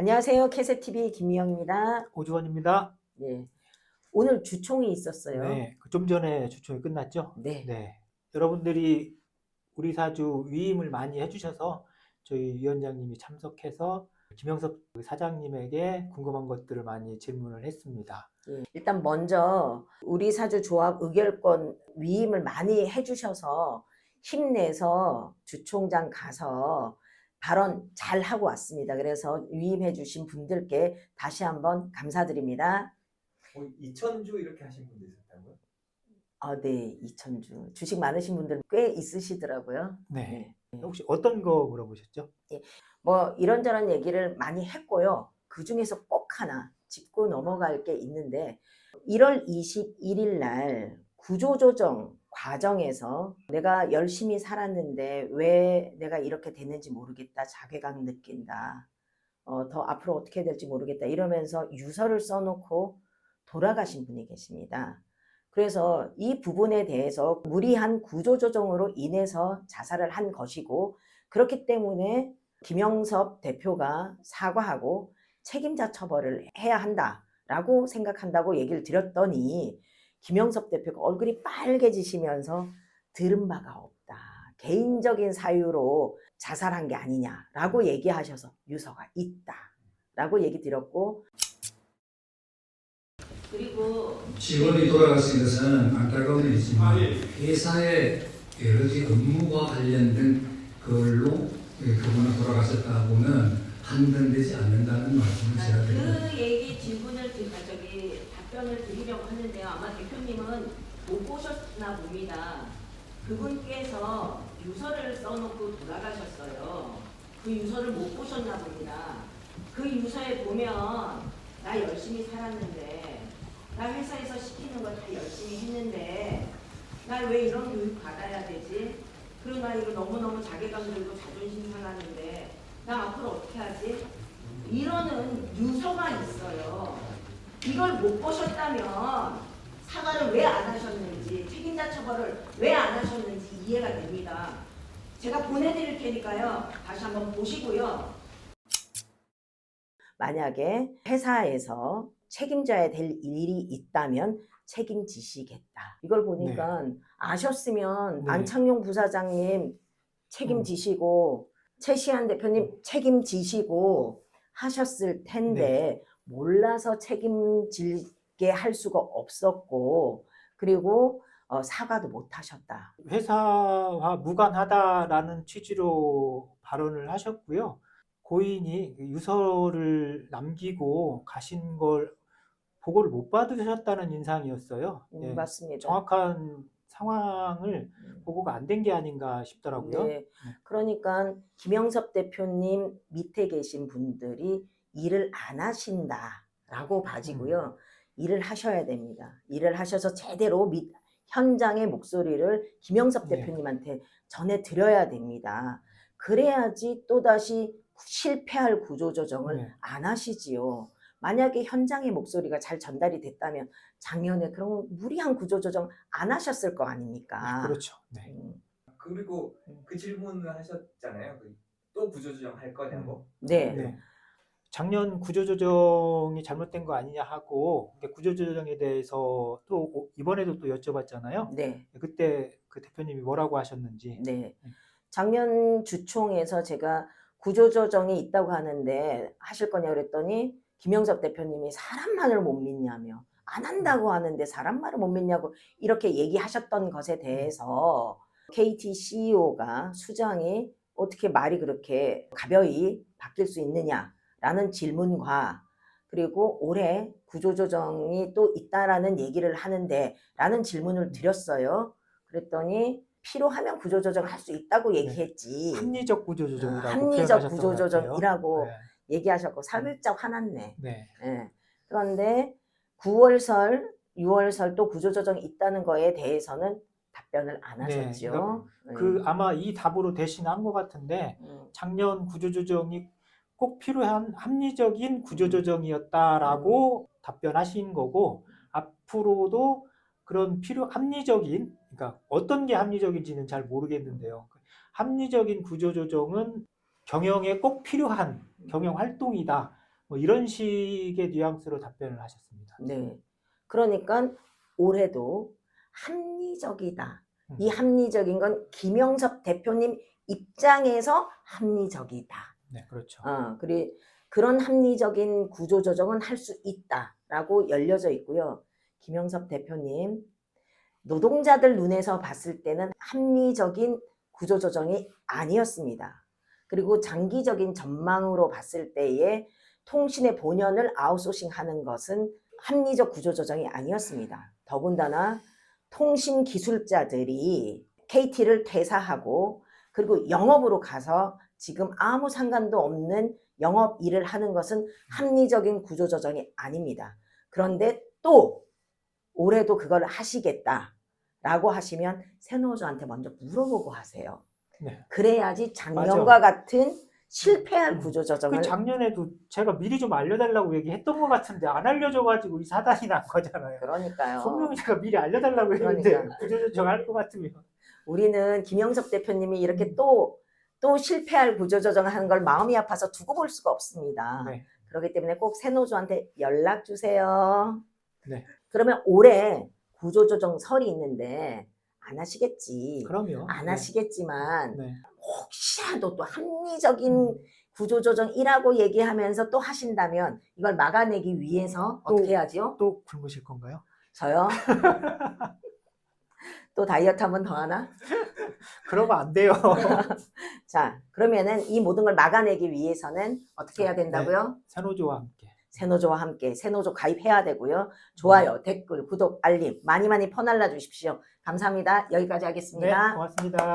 안녕하세요. 캐세TV 김미영입니다. 오주원입니다. 네. 오늘 주총이 있었어요. 네, 그좀 전에 주총이 끝났죠? 네. 네. 여러분들이 우리 사주 위임을 많이 해주셔서 저희 위원장님이 참석해서 김영섭 사장님에게 궁금한 것들을 많이 질문을 했습니다. 예. 일단 먼저 우리 사주 조합 의결권 위임을 많이 해주셔서 힘내서 주총장 가서 발언 잘 하고 왔습니다. 그래서 위임해 주신 분들께 다시 한번 감사드립니다. 뭐 2천주 이렇게 하신 분도 있었다고요? 아, 네, 이천주 주식 많으신 분들 꽤 있으시더라고요. 네. 네. 혹시 어떤 거 물어보셨죠? 뭐 이런저런 얘기를 많이 했고요. 그 중에서 꼭 하나 짚고 넘어갈 게 있는데 1월 21일 날 구조조정 과정에서 내가 열심히 살았는데 왜 내가 이렇게 됐는지 모르겠다. 자괴감 느낀다. 어, 더 앞으로 어떻게 될지 모르겠다. 이러면서 유서를 써놓고 돌아가신 분이 계십니다. 그래서 이 부분에 대해서 무리한 구조조정으로 인해서 자살을 한 것이고 그렇기 때문에 김영섭 대표가 사과하고 책임자 처벌을 해야 한다라고 생각한다고 얘기를 드렸더니 김영섭 대표가 얼굴이 빨개지시면서 들은 바가 없다. 개인적인 사유로 자살한 게 아니냐라고 얘기하셔서 유서가 있다라고 얘기 드렸고 그리고 직원이 돌아가신 것은 안타까운 일이지만 회사의 여러 가지 업무와 관련된 걸로 그분이 돌아가셨다고는 판단되지 않는다는 말씀 답변을 드리려고 하는데요. 아마 대표님은 못 보셨나 봅니다. 그분께서 유서를 써놓고 돌아가셨어요. 그 유서를 못 보셨나 봅니다. 그 유서에 보면 나 열심히 살았는데 나 회사에서 시키는 거 다 열심히 했는데 나 왜 이런 교육 받아야 되지? 그리고 나 이거 너무너무 자괴감 들고 자존심 상하는데 나 앞으로 어떻게 하지? 이러는 유서가 있어요. 이걸 못 보셨다면 사과를 왜 안 하셨는지 책임자 처벌을 왜 안 하셨는지 이해가 됩니다. 제가 보내드릴 테니까요. 다시 한번 보시고요. 만약에 회사에서 책임져야 될 일이 있다면 책임지시겠다. 이걸 보니까 아셨으면 네. 안창용 부사장님 책임지시고 최시한 대표님 책임지시고 하셨을 텐데 몰라서 책임질게 할 수가 없었고 그리고 어, 사과도 못 하셨다. 회사와 무관하다라는 취지로 발언을 하셨고요. 고인이 그 유서를 남기고 가신 걸 보고를 못 받으셨다는 인상이었어요. 음, 예, 맞습니다. 정확한 상황을 음. 보고가 안 된 게 아닌가 싶더라고요. 네. 그러니까 김영섭 대표님 밑에 계신 분들이 일을 안 하신다라고 봐지고요. 일을 하셔야 됩니다. 일을 하셔서 제대로 밑, 현장의 목소리를 김영섭 네. 대표님한테 전해 드려야 됩니다. 그래야지 또다시 실패할 구조조정을 네. 안 하시지요. 만약에 현장의 목소리가 잘 전달이 됐다면 작년에 그런 무리한 구조조정 안 하셨을 거 아닙니까? 그렇죠. 네. 음, 그리고 그 질문을 하셨잖아요. 그또 구조조정 할 거냐고. 네. 네. 작년 구조조정이 잘못된 거 아니냐 하고 구조조정에 대해서 또 오- 이번에도 또 여쭤봤잖아요. 네. 그때 그 대표님이 뭐라고 하셨는지. 네. 작년 주총에서 제가 구조조정이 있다고 하는데 하실 거냐 그랬더니 김영섭 대표님이 사람 말을 못 믿냐며 안 한다고 하는데 사람 말을 못 믿냐고 이렇게 얘기하셨던 것에 대해서 KT CEO가 수장이 어떻게 말이 그렇게 가벼이 바뀔 수 있느냐 라는 질문과 그리고 올해 구조조정이 또 있다라는 얘기를 하는데 라는 질문을 드렸어요. 그랬더니 필요하면 구조조정 할 수 있다고 얘기했지. 합리적 구조조정이라고 합리적 표현하셨던 것 구조조정이라고 같아요. 얘기하셨고 살짝 화났네. 네. 예. 그런데 9월설, 6월설 또 구조조정이 있다는 거에 대해서는 답변을 안 네, 하셨죠. 네. 그 아마 이 답으로 대신한 것 같은데 음, 작년 구조조정이 꼭 필요한 합리적인 구조조정이었다라고 답변하신 거고 앞으로도 그런 필요 합리적인 그러니까 어떤 게 합리적인지는 잘 모르겠는데요. 합리적인 구조조정은 경영에 꼭 필요한 경영 활동이다. 뭐 이런 식의 뉘앙스로 답변을 하셨습니다. 네. 그러니까 올해도 합리적이다. 음. 이 합리적인 건 김영섭 대표님 입장에서 합리적이다. 네, 그렇죠. 어, 그리 그런 합리적인 구조 조정은 할 수 있다라고 열려져 있고요. 김영섭 대표님 노동자들 눈에서 봤을 때는 합리적인 구조 조정이 아니었습니다. 그리고 장기적인 전망으로 봤을 때에 통신의 본연을 아웃소싱 하는 것은 합리적 구조 조정이 아니었습니다. 더군다나 통신 기술자들이 KT를 퇴사하고 그리고 영업으로 가서 지금 아무 상관도 없는 영업 일을 하는 것은 합리적인 구조 조정이 아닙니다. 그런데 또 올해도 그걸 하시겠다라고 하시면 새노조한테 먼저 물어보고 하세요. 네. 그래야지 작년과 같은 실패할 음. 구조 조정을 그 작년에도 제가 미리 좀 알려달라고 얘기했던 것 같은데 안 알려줘가지고 이 사단이 난 거잖아요. 그러니까요. 분명히 제가 미리 알려달라고 했는데 그러니까. 구조 조정 할 것 같으면 우리는 김영섭 대표님이 음. 이렇게 또, 또 실패할 구조조정을 하는 걸 마음이 아파서 두고 볼 수가 없습니다. 네. 그렇기 때문에 꼭 새노조한테 연락 주세요. 네. 그러면 올해 구조조정 설이 있는데 안 하시겠지. 그럼요. 안 네. 하시겠지만 네. 혹시라도 또 합리적인 음. 구조조정이라고 얘기하면서 또 하신다면 이걸 막아내기 위해서 또- 어떻게 해야죠? 또 굶으실 건가요? 저요? 또 다이어트 한 번 더 하나? 그러면 안 돼요. 자, 그러면은 이 모든 걸 막아내기 위해서는 어떻게 해야 된다고요? 새노조와 함께. 새노조와 함께 새노조 가입해야 되고요. 좋아요, 댓글, 구독, 알림 많이 많이 퍼날라 주십시오. 감사합니다. 여기까지 네, 하겠습니다. 고맙습니다.